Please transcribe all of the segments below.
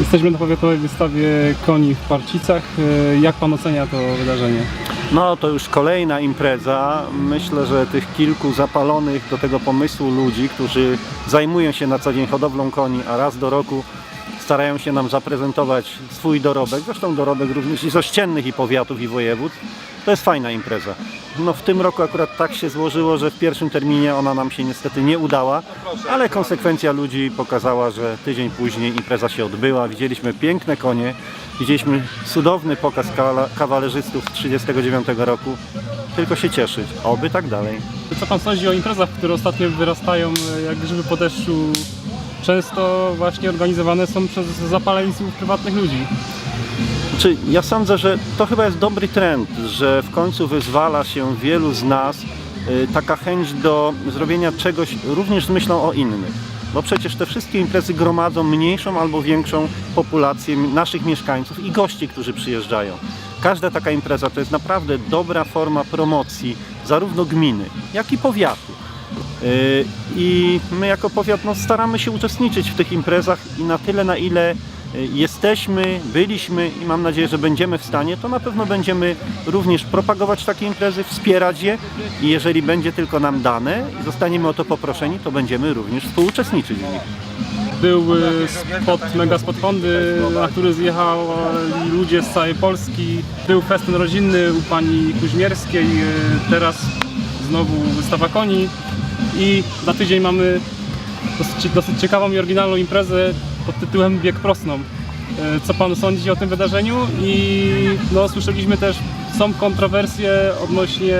Jesteśmy na powiatowej wystawie koni w Parcicach. E, Jak Pan ocenia to wydarzenie? No to już kolejna impreza. Myślę, że tych kilku zapalonych do tego pomysłu ludzi, którzy zajmują się na co dzień hodowlą koni, a raz do roku starają się nam zaprezentować swój dorobek, zresztą dorobek również i z ościennych i powiatów i województw. To jest fajna impreza. No w tym roku akurat tak się złożyło, że w pierwszym terminie ona nam się niestety nie udała, ale konsekwencja ludzi pokazała, że tydzień później impreza się odbyła. Widzieliśmy piękne konie, widzieliśmy cudowny pokaz kawalerzystów z 1939 roku. Tylko się cieszyć, oby tak dalej. Co Pan sądzi o imprezach, które ostatnio wyrastają e, jak grzyby po deszczu? Często właśnie organizowane są przez zapaleńców prywatnych ludzi. Czy ja sądzę, że to chyba jest dobry trend, że w końcu wyzwala się wielu z nas y, taka chęć do zrobienia czegoś również z myślą o innych. Bo przecież te wszystkie imprezy gromadzą mniejszą albo większą populację naszych mieszkańców i gości, którzy przyjeżdżają. Każda taka impreza to jest naprawdę dobra forma promocji zarówno gminy, jak i powiatu. Yy, I my jako powiat no, staramy się uczestniczyć w tych imprezach i na tyle, na ile yy, jesteśmy, byliśmy i mam nadzieję, że będziemy w stanie, to na pewno będziemy również propagować takie imprezy, wspierać je i jeżeli będzie tylko nam dane i zostaniemy o to poproszeni, to będziemy również współuczestniczyć w nich. Był e, spot, mega spot Hondy, na który zjechali ludzie z całej Polski. Był festyn rodzinny u pani Kuźmierskiej, teraz znowu wystawa koni i za tydzień mamy dosyć, dosyć ciekawą i oryginalną imprezę pod tytułem Bieg Prosną. E, Co Pan sądzi o tym wydarzeniu? I no, słyszeliśmy też, są kontrowersje odnośnie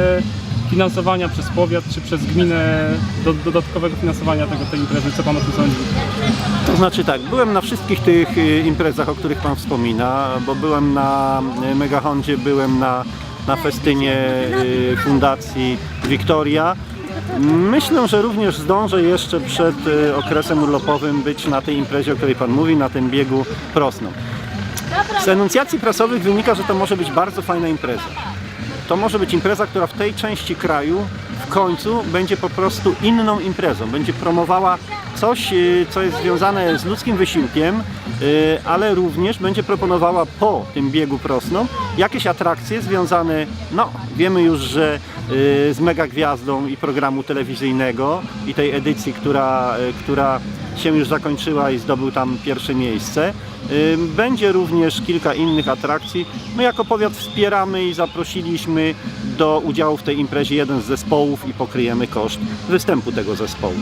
finansowania przez powiat czy przez gminę, do, dodatkowego finansowania tego, tej imprezy. Co Pan o tym sądzi? To znaczy tak, byłem na wszystkich tych y, imprezach, o których Pan wspomina, bo byłem na y, Megahondzie, byłem na, na festynie y, Fundacji Wiktoria. Myślę, że również zdążę jeszcze przed y, okresem urlopowym być na tej imprezie, o której Pan mówi, na tym biegu prosną. Z enuncjacji prasowych wynika, że to może być bardzo fajna impreza. To może być impreza, która w tej części kraju w końcu będzie po prostu inną imprezą. Będzie promowała coś, y, co jest związane z ludzkim wysiłkiem, y, ale również będzie proponowała po tym biegu prosną jakieś atrakcje związane, no wiemy już, że y, z mega gwiazdą i programu telewizyjnego i tej edycji, która, która się już zakończyła i zdobył tam pierwsze miejsce. Będzie również kilka innych atrakcji. My jako powiat wspieramy i zaprosiliśmy do udziału w tej imprezie jeden z zespołów i pokryjemy koszt występu tego zespołu.